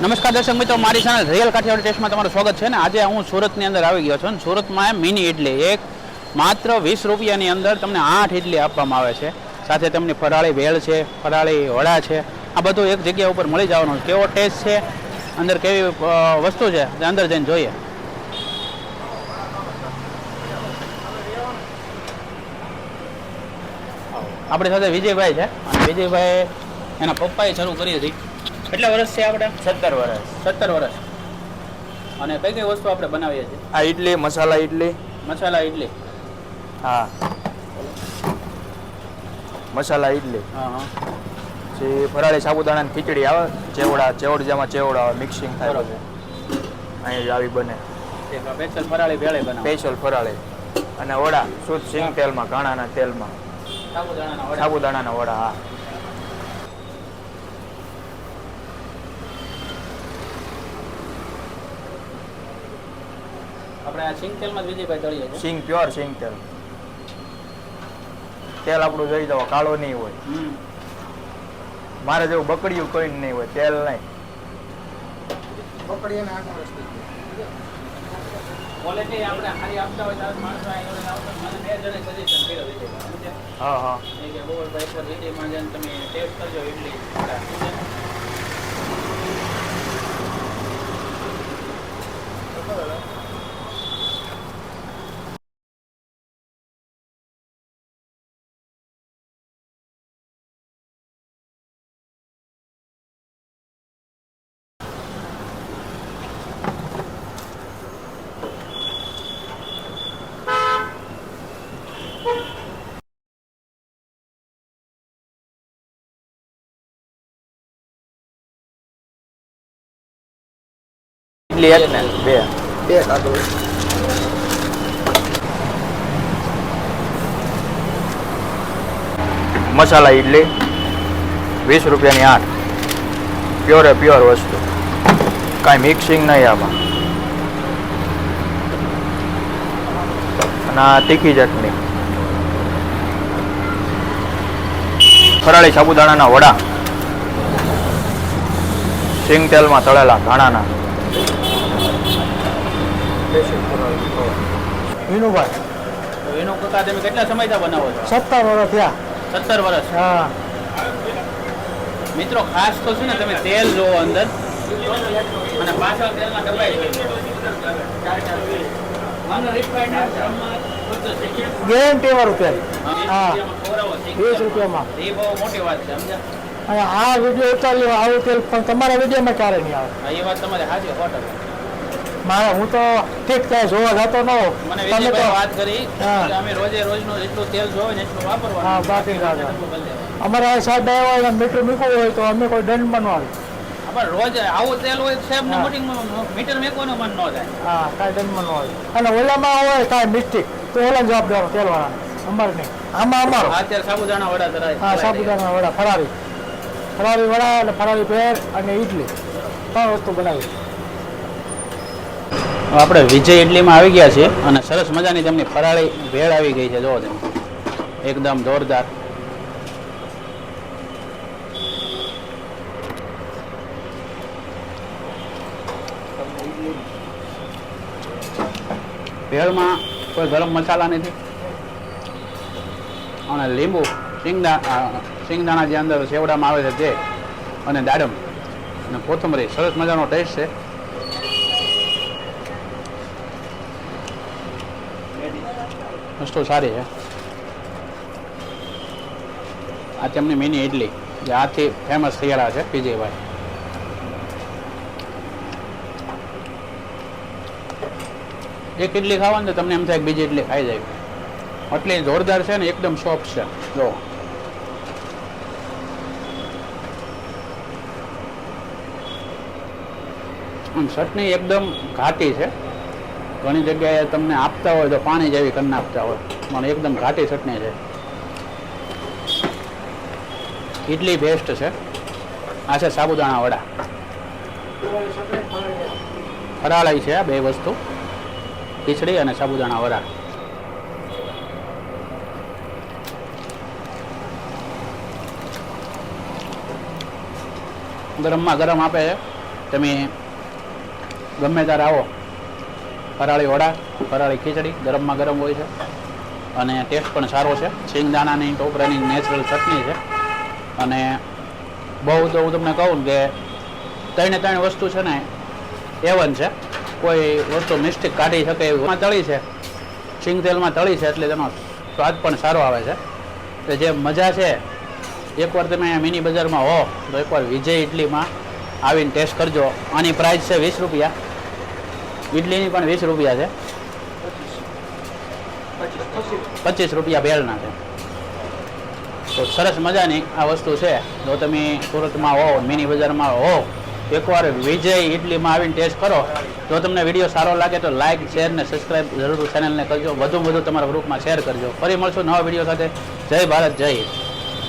નમસ્કાર દર્શક મિત્રો, મારી ચેનલ રિયલ કાઠિયાવાડ ટેસ્ટમાં તમારું સ્વાગત છે ને આજે હું સુરતની અંદર આવી ગયો છું સુરતમાં મિની ઇડલી એક માત્ર વીસ રૂપિયાની અંદર તમને આઠ ઇડલી આપવામાં આવે છે. સાથે તમને ફરાળી ભેળ છે, ફરાળી વડા છે. આ બધું એક જગ્યા ઉપર મળી જવાનું. કેવો ટેસ્ટ છે? અંદર કેવી વસ્તુ છે? અંદર જઈને જોઈએ. આપણી સાથે વિજયભાઈ છે. વિજયભાઈ એના પપ્પાએ શરૂ કરી હતી. કેટલા વર્ષ છે આપણે સત્તર વર્ષ. સત્તર વર્ષ. અને કઈ કઈ વસ્તુ આપણે બનાવીએ છીએ? આ ઇડલી મસાલા ઇડલી મસાલા ઇડલી હા. મસાલા ઇડલી હા હા. પછી ફરાળી સાબુદાણાની ખીચડી આવે ચેવડા ચેવડ જેમાં ચેવડા આવે મિક્સિંગ થાય છે અહીં આવી બને. એક સ્પેશિયલ ફરાળી ભેળે બનાવો. સ્પેશિયલ ફરાળી. અને વડા શુદ્ધ સિંગ તેલમાં ઘાણાના તેલમાં. સાબુદાણાના વડા. સાબુદાણાના વડા હા. આપણે આ સિંગ તેલમાં જ વિજયભાઈ તળીએ સિંગ પ્યોર સિંગ તેલ તેલ આપણું જોઈ જાવ કાળો નહીં હોય. મારે જેવું બકડિયું કોઈ નહીં હોય તેલ નહીં. ક્વોલિટી આપણે સારી આપતા હોય ત્યારે માણસો અહીં આવતા મને બે જણે સજેશન કર્યું વિજયભાઈ હા હા. કે જઈને તમે ટેસ્ટ કરજો ઇડલી ઇડલી એક ને બે. બે કાઢો મસાલા ઇડલી વીસ રૂપિયાની આઠ. પ્યોરે પ્યોર વસ્તુ. કાંઈ મિક્સિંગ નહીં આમાં. અને તીખી ચટણી. ફરાળી સાબુદાણાના વડા. સિંગ તેલમાં તળેલા ધાણાના. વિનુભાઈ. વિનુ એનો કકા તમે કેટલા સમયથી બનાવો છો? સત્તર વર્ષ થયા. સત્તર વર્ષ? હા. મિત્રો ખાસ તો છે ને તમે તેલ જોવો અંદર. અને પાછળ તેલના ડબ્બા ગેરંટી વાળું તેલ. હા. વીસ રૂપિયામાં. આ વીડિયો ઉતારી આવું તેલ પણ તમારા વિડીયોમાં ક્યારે નહીં આવે? એ વાત તમારે સાચી હોટલ. મારે હું તો ઠીક થાય જોવા જતો ન તમે તો વાત કરી અમે રોજે રોજનું જેટલું તેલ જોવે ને એટલું વાપરવાનું. હા, બાકી. અમારે આ સાહેબ આવ્યા હોય મીટર મૂકવું હોય તો અમે કોઈ દંડ ન આવે. અમારે રોજ આવું તેલ હોય સાહેબ ને મીટર મૂકવાનું મન ન થાય. હા કાંઈ દંડ ન આવે. અને ઓલામાં હોય કાંઈ મિસ્ટેક. તો ઓલા જવાબદાર તેલવાળા અમારે નહીં આમાં અમારો. અત્યારે સાબુદાણા વડા ધરાય. હા સાબુદાણા વડા ફરારી ફરારી વડા અને ફરારી પેર અને ઇડલી ત્રણ વસ્તુ બનાવી. આપણે વિજય ઇડલીમાં આવી ગયા છીએ અને સરસ મજાની તેમની ફરાળી ભેળ આવી ગઈ છે જોવો તમે. એકદમ જોરદાર. ભેળમાં કોઈ ગરમ મસાલા નથી. અને લીંબુ સિંગદા સિંગદાણા જે અંદર સેવડામાં આવે છે તે અને દાડમ અને કોથમરી, સરસ મજાનો ટેસ્ટ છે. વસ્તુ સારી છે. આ તેમની મિની ઇડલી જે આથી ફેમસ થયેલા છે વિજયભાઈ એક ઇડલી ખાવાની તો તમને એમ થાય બીજી ઇડલી ખાઈ જાય. એટલી જોરદાર છે ને, એકદમ સોફ્ટ છે. જો. ચટણી એકદમ ઘાટી છે. ઘણી જગ્યાએ તમને આપતા હોય તો પાણી જેવી કરી નાખતા હોય. પણ એકદમ ઘાટી ચટણી છે. ઇડલી બેસ્ટ છે. આ છે સાબુદાણા વડા. ફરાળાઈ છે આ બે વસ્તુ. ખીચડી અને સાબુદાણા વડા. ગરમમાં ગરમ આપે છે. તમે ગમે ત્યારે આવો, ફરાળી વડા, ફરાળી ખીચડી, ગરમમાં ગરમ હોય છે. અને ટેસ્ટ પણ સારો છે. સિંગદાણાની ટોપરાની નેચરલ ચટણી છે. અને બહુ તો હું તમને કહું કે ત્રણે ત્રણ વસ્તુ છે ને એવન છે. કોઈ વસ્તુ મિસ્ટેક કાઢી શકે એવું. તળી છે. સિંગ તેલમાં તળી છે એટલે તેનો સ્વાદ પણ સારો આવે છે. એટલે જે મજા છે, એકવાર તમે અહીંયા મિની બજારમાં હો, તો એકવાર વિજય ઇડલીમાં આવીને ટેસ્ટ કરજો. આની પ્રાઇસ છે વીસ રૂપિયા. ઇડલીની પણ વીસ રૂપિયા છે. પચીસ રૂપિયા ભેળના છે. તો સરસ મજાની આ વસ્તુ છે. જો તમે સુરતમાં હો મિની બજારમાં હો એકવાર વિજય ઇડલીમાં આવીને ટેસ્ટ કરો. જો તમને વીડિયો સારો લાગે તો લાઇક શેર ને સબસ્ક્રાઈબ જરૂર ચેનલને કરજો. વધુ વધુ તમારા ગ્રુપમાં શેર કરજો. ફરી મળશું નવા વીડિયો સાથે. જય ભારત, જય હિન્દ.